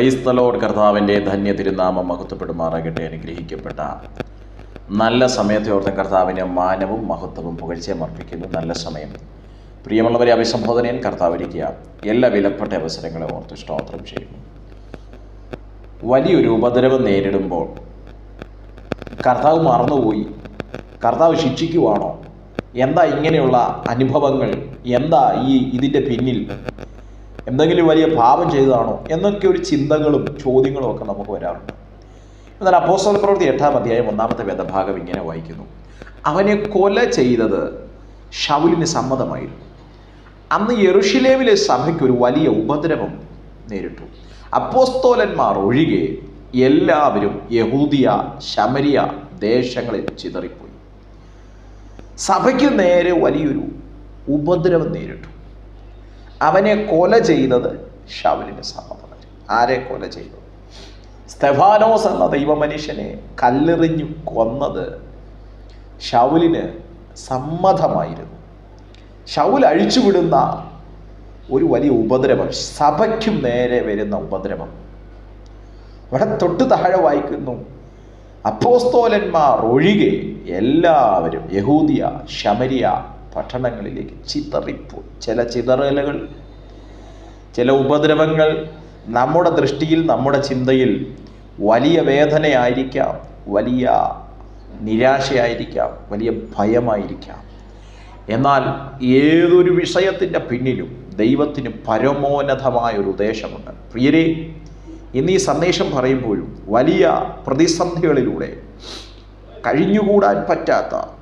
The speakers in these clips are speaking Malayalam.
ക്രൈസ്തലോട് കർത്താവിന്റെ ധന്യ തിരുനാമം മഹത്വപ്പെടുമാറാകട്ടെ. അനുഗ്രഹിക്കപ്പെട്ട നല്ല സമയത്തെ ഓർത്ത കർത്താവിന് മാനവും മഹത്വവും പുകഴ്ചയും അർപ്പിക്കുന്നു. നല്ല സമയം. പ്രിയമുള്ളവരെ അഭിസംബോധനയിൽ കർത്താവിരിക്കുക. എല്ലാ വിലപ്പെട്ട അവസരങ്ങളെ ഓർത്ത് സ്തോത്രം ചെയ്യുന്നു. വലിയൊരു ഉപദ്രവം നേരിടുമ്പോൾ കർത്താവ് മറന്നുപോയി. കർത്താവ് ശിക്ഷിക്കുവാണോ? എന്താ ഇങ്ങനെയുള്ള അനുഭവങ്ങൾ? എന്താ ഈ ഇതിന്റെ പിന്നിൽ എന്തെങ്കിലും വലിയ പാപം ചെയ്തതാണോ എന്നൊക്കെ ഒരു ചിന്തകളും ചോദ്യങ്ങളും ഒക്കെ നമുക്ക് വരാറുണ്ട്. എന്നാൽ അപ്പോസ്റ്റൽ പ്രവൃത്തി എട്ടാം അധ്യായം ഒന്നാമത്തെ വേദഭാഗം ഇങ്ങനെ വായിക്കുന്നു. അവനെ കൊല ചെയ്തത് ഷൗലിന് സമ്മതമായിരുന്നു. അന്ന് യെറുഷലേമിലെ സഭയ്ക്ക് ഒരു വലിയ ഉപദ്രവം നേരിട്ടു. അപ്പോസ്തോലന്മാർ ഒഴികെ എല്ലാവരും യഹൂദിയ ശമരിയ ദേശങ്ങളിൽ ചിതറിപ്പോയി. സഭയ്ക്ക് നേരെ വലിയൊരു ഉപദ്രവം നേരിട്ടു. അവനെ കൊല ചെയ്തത് ഷൗലിന്റെ സഹോദരൻ. ആരെ കൊല ചെയ്തു? സ്തെഫാനോസ് എന്ന ദൈവമനുഷ്യനെ കല്ലെറിഞ്ഞു കൊന്നത് ഷൗലിന് സമ്മതമായിരുന്നു. ഷൗൽ അഴിച്ചുവിടുന്ന ഒരു വലിയ ഉപദ്രവം സഭയ്ക്കും നേരെ വരുന്ന ഉപദ്രവം. അവിടെ തൊട്ട് താഴെ വായിക്കുന്നു അപ്പോസ്തോലന്മാർ ഒഴികെ എല്ലാവരും യഹൂദിയ ശമരിയ പട്ടണങ്ങളിലേക്ക് ചിതറിപ്പോയി ചില ചിതറലുകൾ ചില ഉപദ്രവങ്ങൾ നമ്മുടെ ദൃഷ്ടിയിൽ നമ്മുടെ ചിന്തയിൽ വലിയ വേദനയായിരിക്കാം വലിയ നിരാശയായിരിക്കാം വലിയ ഭയമായിരിക്കാം. എന്നാൽ ഏതൊരു വിഷയത്തിന്റെ പിന്നിലും ദൈവത്തിന് പരമോന്നതമായ ഒരു ഉദ്ദേശമുണ്ട്. പ്രിയരെ ഇന്ന് ഈ സന്ദേശം പറയുമ്പോഴും വലിയ പ്രതിസന്ധികളിലൂടെ കഴിഞ്ഞുകൂടാൻ പറ്റാത്ത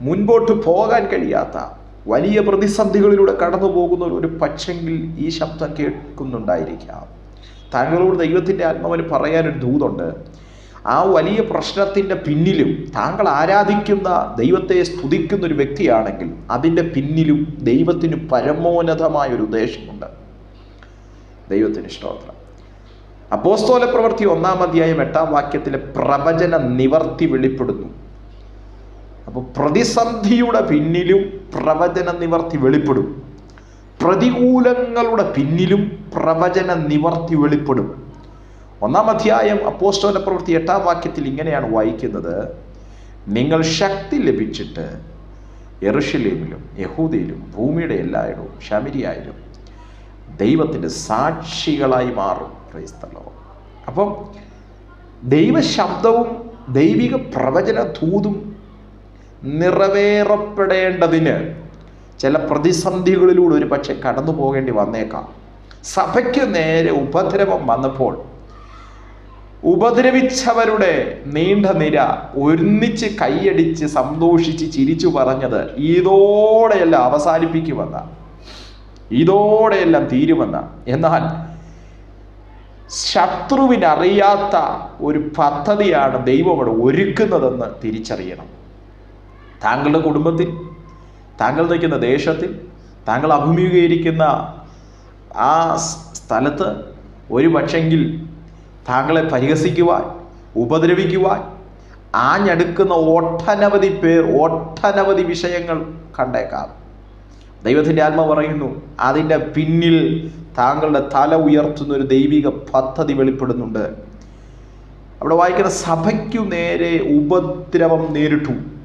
മുൻപോട്ട് പോകാൻ കഴിയാത്ത വലിയ പ്രതിസന്ധികളിലൂടെ കടന്നു പോകുന്ന ഒരു പക്ഷെങ്കിൽ ഈ ശബ്ദം കേൾക്കുന്നുണ്ടായിരിക്കാം. താങ്കളോട് ദൈവത്തിന്റെ ആത്മാവിന് പറയാനൊരു ദൂതുണ്ട്. ആ വലിയ പ്രശ്നത്തിന്റെ പിന്നിലും താങ്കൾ ആരാധിക്കുന്ന ദൈവത്തെ സ്തുതിക്കുന്ന ഒരു വ്യക്തിയാണെങ്കിൽ അതിന്റെ പിന്നിലും ദൈവത്തിന് പരമോന്നതമായ ഒരു ഉദ്ദേശമുണ്ട്. ദൈവത്തിന് സ്തോത്രം. അപ്പോസ്തോല പ്രവൃത്തി ഒന്നാം അധ്യായം എട്ടാം വാക്യത്തിലെ പ്രവചന നിവർത്തി വെളിപ്പെടുന്നു. അപ്പോൾ പ്രതിസന്ധിയുടെ പിന്നിലും പ്രവചന നിവർത്തി വെളിപ്പെടും. പ്രതികൂലങ്ങളുടെ പിന്നിലും പ്രവചന നിവർത്തി വെളിപ്പെടും. ഒന്നാം അധ്യായം അപ്പോസ്റ്റോല പ്രവൃത്തി എട്ടാം വാക്യത്തിൽ ഇങ്ങനെയാണ് വായിക്കുന്നത്. നിങ്ങൾ ശക്തി ലഭിച്ചിട്ട് എറുഷലേമിലും യഹൂദയിലും ഭൂമിയുടെ എല്ലായിടവും ശമരിയായാലും ദൈവത്തിന്റെ സാക്ഷികളായി മാറും. ക്രൈസ്തലോ അപ്പം ദൈവശബ്ദവും ദൈവിക പ്രവചന ധൂതും നിറവേറപ്പെടേണ്ടതിന് ചില പ്രതിസന്ധികളിലൂടെ ഒരു പക്ഷെ കടന്നു പോകേണ്ടി വന്നേക്കാം. സഭയ്ക്ക് നേരെ ഉപദ്രവം വന്നപ്പോൾ ഉപദ്രവിച്ചവരുടെ നീണ്ട നിര ഒരുമിച്ച് കൈയടിച്ച് സന്തോഷിച്ച് ചിരിച്ചു പറഞ്ഞത് ഇതോടെയെല്ലാം അവസാനിപ്പിക്കുമെന്ന ഇതോടെയെല്ലാം തീരുമെന്ന. എന്നാൽ ശത്രുവിനറിയാത്ത ഒരു പദ്ധതിയാണ് ദൈവം അവിടെ ഒരുക്കുന്നതെന്ന് തിരിച്ചറിയണം. താങ്കളുടെ കുടുംബത്തിൽ താങ്കൾ നിൽക്കുന്ന ദേശത്തിൽ താങ്കൾ അഭിമുഖീകരിക്കുന്ന ആ സ്ഥലത്ത് ഒരു പക്ഷെങ്കിൽ താങ്കളെ പരിഹസിക്കുവാൻ ഉപദ്രവിക്കുവാൻ ആഞ്ഞടുക്കുന്ന ഒട്ടനവധി പേർ ഒട്ടനവധി വിഷയങ്ങൾ കണ്ടേക്കാം. ദൈവത്തിന്റെ ആത്മ പറയുന്നു അതിന്റെ പിന്നിൽ താങ്കളുടെ തല ഉയർത്തുന്ന ഒരു ദൈവിക പദ്ധതി വെളിപ്പെടുന്നുണ്ട്. അവിടെ വായിക്കുന്ന സഭയ്ക്കു നേരെ ഉപദ്രവം നേരിട്ടു.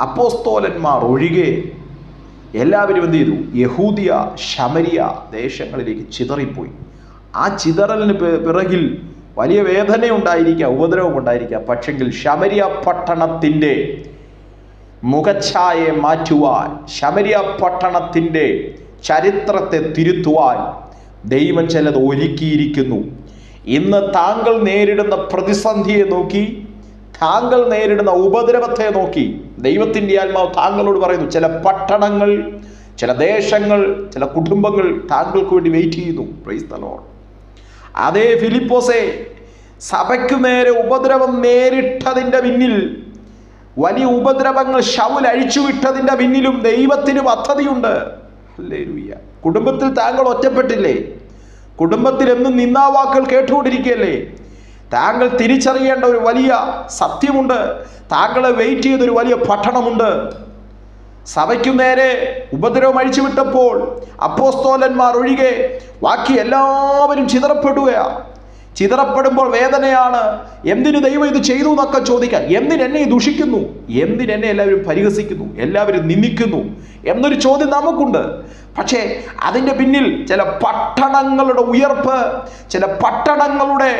അപ്പോസ്തോലന്മാർ ഒഴികെ എല്ലാവരും എന്ത് ചെയ്തു? യഹൂദിയ ശമരിയ ദേശങ്ങളിലേക്ക് ചിതറിപ്പോയി. ആ ചിതറലിന് പിറകിൽ വലിയ വേദന ഉണ്ടായിരിക്കാം ഉപദ്രവം ഉണ്ടായിരിക്കാം പക്ഷെങ്കിൽ ശമരിയ പട്ടണത്തിന്റെ മുഖച്ഛായെ മാറ്റുവാൻ ശമരിയ പട്ടണത്തിന്റെ ചരിത്രത്തെ തിരുത്തുവാൻ ദൈവം ചിലത് ഒരുക്കിയിരിക്കുന്നു. ഇന്ന് താങ്കൾ നേരിടുന്ന പ്രതിസന്ധിയെ നോക്കി താങ്കൾ നേരിടുന്ന ഉപദ്രവത്തെ നോക്കി ദൈവത്തിന്റെ ആത്മാവ് താങ്കളോട് പറയുന്നു ചില പട്ടണങ്ങൾ ചില ദേശങ്ങൾ ചില കുടുംബങ്ങൾ താങ്കൾക്ക് വേണ്ടി വെയിറ്റ് ചെയ്യുന്നു. പ്രൈസ് ദ ലോർഡ് അതേ ഫിലിപ്പോസെ സഭയ്ക്ക് നേരെ ഉപദ്രവം നേരിട്ടതിന്റെ പിന്നിൽ വലിയ ഉപദ്രവങ്ങൾ ഷൗൽ അഴിച്ചുവിട്ടതിന്റെ പിന്നിലും ദൈവത്തിന് പദ്ധതിയുണ്ട്. ഹല്ലേലൂയ കുടുംബത്തിൽ താങ്കൾ ഒറ്റപ്പെട്ടില്ലേ? കുടുംബത്തിൽ എന്നും നിന്നാവാക്കൾ കേട്ടുകൊണ്ടിരിക്കുകയല്ലേ? താങ്കൾ തിരിച്ചറിയേണ്ട ഒരു വലിയ സത്യമുണ്ട്. താങ്കളെ വെയിറ്റ് ചെയ്തൊരു വലിയ പട്ടണമുണ്ട് സഭയ്ക്കു നേരെ ഉപദ്രവം അഴിച്ചുവിട്ടപ്പോൾ അപ്പോസ്തോലന്മാർ ഒഴികെ ബാക്കി എല്ലാവരും ചിതറപ്പെടുകയാണ് ചിതറപ്പെടുമ്പോൾ വേദനയാണ്. എന്തിനു ദൈവം ഇത് ചെയ്തു എന്നൊക്കെ ചോദിക്കാം എന്തിന് എന്നെ ദുഷിക്കുന്നു? എന്തിനെന്നെ എല്ലാവരും പരിഹസിക്കുന്നു? എല്ലാവരും നിന്ദിക്കുന്നു? എന്നൊരു ചോദ്യം നമുക്കുണ്ട്. പക്ഷേ അതിന്റെ പിന്നിൽ ചില പട്ടണങ്ങളുടെ ഉയർപ്പ് ചില പട്ടണങ്ങളുടെ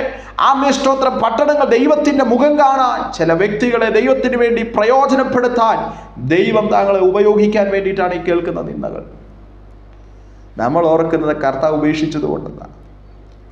ആമ്യസ്തോത്ര പട്ടണങ്ങൾ ദൈവത്തിന്റെ മുഖം കാണാൻ ചില വ്യക്തികളെ ദൈവത്തിന് വേണ്ടി പ്രയോജനപ്പെടുത്താൻ ദൈവം താങ്കളെ ഉപയോഗിക്കാൻ വേണ്ടിയിട്ടാണ് ഈ കേൾക്കുന്ന നിന്നകൾ നമ്മൾ ഓർക്കുന്നത് കർത്താവ് ഉപേക്ഷിച്ചത് കൊണ്ടെന്നാണ്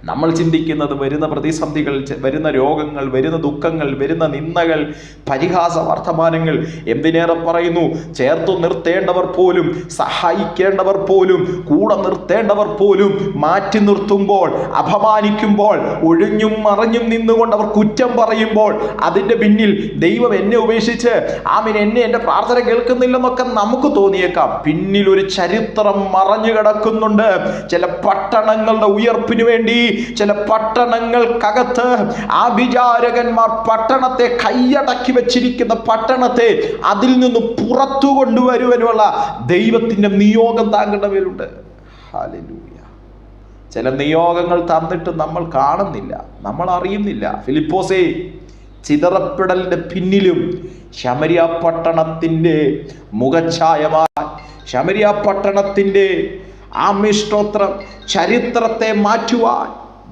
നമ്മൾ ചിന്തിക്കുന്നത് വരുന്ന പ്രതിസന്ധികൾ വരുന്ന രോഗങ്ങൾ വരുന്ന ദുഃഖങ്ങൾ വരുന്ന നിന്ദകൾ പരിഹാസ വർത്തമാനങ്ങൾ എന്തിനേറെ പറയുന്നു? ചേർത്തു നിർത്തേണ്ടവർ പോലും സഹായിക്കേണ്ടവർ പോലും കൂടെ നിർത്തേണ്ടവർ പോലും മാറ്റി നിർത്തുമ്പോൾ അപമാനിക്കുമ്പോൾ ഒഴിഞ്ഞും മറിഞ്ഞും നിന്നുകൊണ്ട് അവർ കുറ്റം പറയുമ്പോൾ അതിന്റെ പിന്നിൽ ദൈവം എന്നെ ഉപേക്ഷിച്ച് ആമിൻ എന്നെ എന്റെ പ്രാർത്ഥന കേൾക്കുന്നില്ലെന്നൊക്കെ നമുക്ക് തോന്നിയേക്കാം. പിന്നിൽ ഒരു ചരിത്രം മറഞ്ഞു കിടക്കുന്നുണ്ട്. ചില പട്ടണങ്ങളുടെ ഉയർപ്പിനു വേണ്ടി ചില പട്ടണങ്ങൾക്കകത്ത് ആഭിചാരകന്മാർ പട്ടണത്തെ കൈയടക്കി വെച്ചിരിക്കുന്ന പട്ടണത്തെ അതിൽ നിന്ന് പുറത്തു കൊണ്ടുവരുവാനുള്ള ദൈവത്തിന്റെ നിയോഗം താങ്കളുടെ മേലുണ്ട്. ചില നിയോഗങ്ങൾ തന്നിട്ട് നമ്മൾ കാണുന്നില്ല നമ്മൾ അറിയുന്നില്ല. ഫിലിപ്പോസേ ചിതറപ്പെടലിന്റെ പിന്നിലും ശമരിയ പട്ടണത്തിന്റെ മുഖഛായമായി ശമരിയ പട്ടണത്തിന്റെ ആമിഷ്ടോത്രം ചരിത്രത്തെ മാറ്റുവാൻ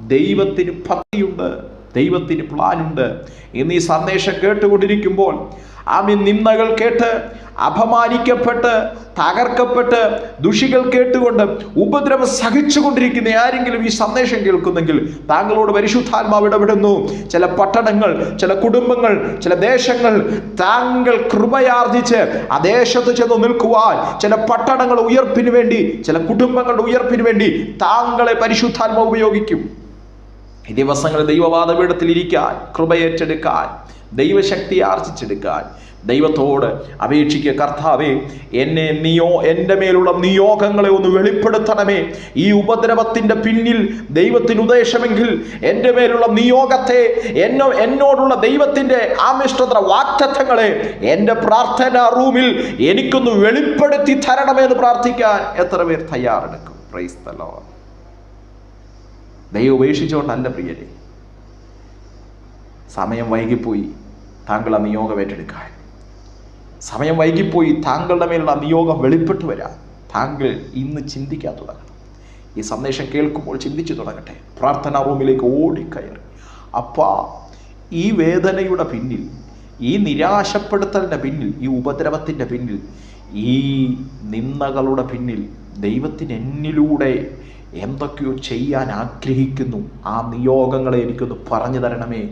ദൈവത്തിന് ഭക്തിയുണ്ട് ദൈവത്തിന് പ്ലാനുണ്ട് ഇന്ന് ഈ സന്ദേശം കേട്ടുകൊണ്ടിരിക്കുമ്പോൾ ആമി നിന്ദകൾ കേട്ട് അപമാനിക്കപ്പെട്ട് തകർക്കപ്പെട്ട് ദുഷികൾ കേട്ടുകൊണ്ട് ഉപദ്രവം സഹിച്ചുകൊണ്ടിരിക്കുന്ന ആരെങ്കിലും ഈ സന്ദേശം കേൾക്കുന്നെങ്കിൽ താങ്കളോട് പരിശുദ്ധാത്മാവ് ഇടപെടുന്നു. ചില പട്ടണങ്ങൾ ചില കുടുംബങ്ങൾ ചില ദേശങ്ങൾ താങ്കൾ കൃപയാർജിച്ച് ആ ദേശത്ത് ചെന്ന് നിൽക്കുവാൻ ചില പട്ടണങ്ങളുടെ ഉയർപ്പിന് വേണ്ടി ചില കുടുംബങ്ങളുടെ ഉയർപ്പിന് വേണ്ടി താങ്കളെ പരിശുദ്ധാത്മാവ് ഉപയോഗിക്കും. ഈ ദിവസങ്ങളിൽ ദൈവവാദപീഠത്തിൽ ഇരിക്കാൻ കൃപയേറ്റെടുക്കാൻ ദൈവശക്തി ആർജിച്ചെടുക്കാൻ ദൈവത്തോട് അപേക്ഷിക്കുക. കർത്താവേ എന്നെ നിയോ എന്റെ മേലുള്ള നിയോഗങ്ങളെ ഒന്ന് വെളിപ്പെടുത്തണമേ. ഈ ഉപദ്രവത്തിന്റെ പിന്നിൽ ദൈവത്തിന് ഉദ്ദേശമെങ്കിൽ എന്റെ മേലുള്ള നിയോഗത്തെ എന്നോ എന്നോടുള്ള ദൈവത്തിന്റെ ആമിഷ്ടത്ര വാക്തത്വങ്ങളെ എന്റെ പ്രാർത്ഥന റൂമിൽ എനിക്കൊന്ന് വെളിപ്പെടുത്തി തരണമെന്ന് പ്രാർത്ഥിക്കാൻ എത്ര പേർ തയ്യാറെടുക്കും പ്രൈസ് Lord. ദൈവം ഉപേക്ഷിച്ചുകൊണ്ടല്ല പ്രിയരെ. സമയം വൈകിപ്പോയി താങ്കൾ ആ നിയോഗം ഏറ്റെടുക്കാൻ. സമയം വൈകിപ്പോയി താങ്കളുടെ മേലുള്ള നിയോഗം വെളിപ്പെട്ടു വരാൻ. താങ്കൾ ഇന്ന് ചിന്തിക്കാൻ തുടങ്ങണം. ഈ സന്ദേശം കേൾക്കുമ്പോൾ ചിന്തിച്ചു തുടങ്ങട്ടെ. പ്രാർത്ഥനാ റൂമിലേക്ക് ഓടിക്കയറി. അപ്പാ ഈ വേദനയുടെ പിന്നിൽ ഈ നിരാശപ്പെടുത്തലിന്റെ പിന്നിൽ ഈ ഉപദ്രവത്തിന്റെ പിന്നിൽ ഈ നിന്ദകളുടെ പിന്നിൽ ദൈവത്തിന് എന്നിലൂടെ എന്തൊക്കെയോ ചെയ്യാൻ ആഗ്രഹിക്കുന്നു. ആ നിയോഗങ്ങളെ എനിക്കൊന്ന് പറഞ്ഞു തരണമേ.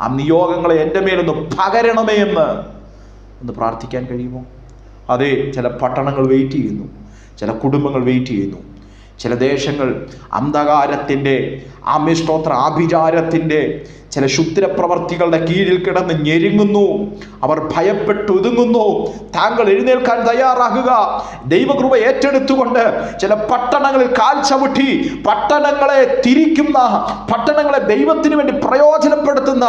ആ നിയോഗങ്ങളെ എന്റെ മേലൊന്ന് പകരണമേ എന്ന്. ഒന്ന് പ്രാർത്ഥിക്കാൻ കഴിയുമോ? അതെ ചില പട്ടണങ്ങൾ വെയിറ്റ് ചെയ്യുന്നു. ചില കുടുംബങ്ങൾ വെയിറ്റ് ചെയ്യുന്നു. ചില ദേശങ്ങൾ അന്ധകാരത്തിന്റെ ആമിഷ്ടോത്ര ആഭിചാരത്തിന്റെ ചില ക്ഷുദ്രപ്രവർത്തികളുടെ കീഴിൽ കിടന്ന് ഞെരുങ്ങുന്നു. അവർ ഭയപ്പെട്ട് ഒതുങ്ങുന്നു. താങ്കൾ എഴുന്നേൽക്കാൻ തയ്യാറാകുക. ദൈവകൃപ ഏറ്റെടുത്തുകൊണ്ട് ചില പട്ടണങ്ങളിൽ കാൽ ചവിട്ടി പട്ടണങ്ങളെ തിരിക്കുന്ന പട്ടണങ്ങളെ ദൈവത്തിന് വേണ്ടി പ്രയോജനപ്പെടുത്തുന്ന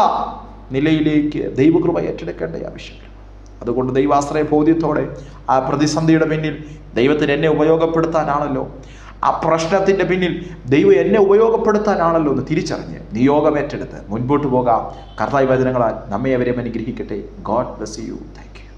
നിലയിലേക്ക് ദൈവകൃപ ഏറ്റെടുക്കേണ്ട ആവശ്യമില്ല അതുകൊണ്ട് ദൈവാശ്രയ ബോധ്യത്തോടെ ആ പ്രതിസന്ധിയുടെ പിന്നിൽ ദൈവത്തിന് എന്നെ ഉപയോഗപ്പെടുത്താനാണല്ലോ. ആ പ്രശ്നത്തിന്റെ പിന്നിൽ ദൈവം എന്നെ ഉപയോഗപ്പെടുത്താനാണല്ലോ എന്ന് തിരിച്ചറിഞ്ഞ് നിയോഗം ഏറ്റെടുത്ത് മുൻപോട്ട് പോകാം. കർത്താവ് വചനങ്ങളാൽ നമ്മെ അവരെ അനുഗ്രഹിക്കട്ടെ. God bless you thank you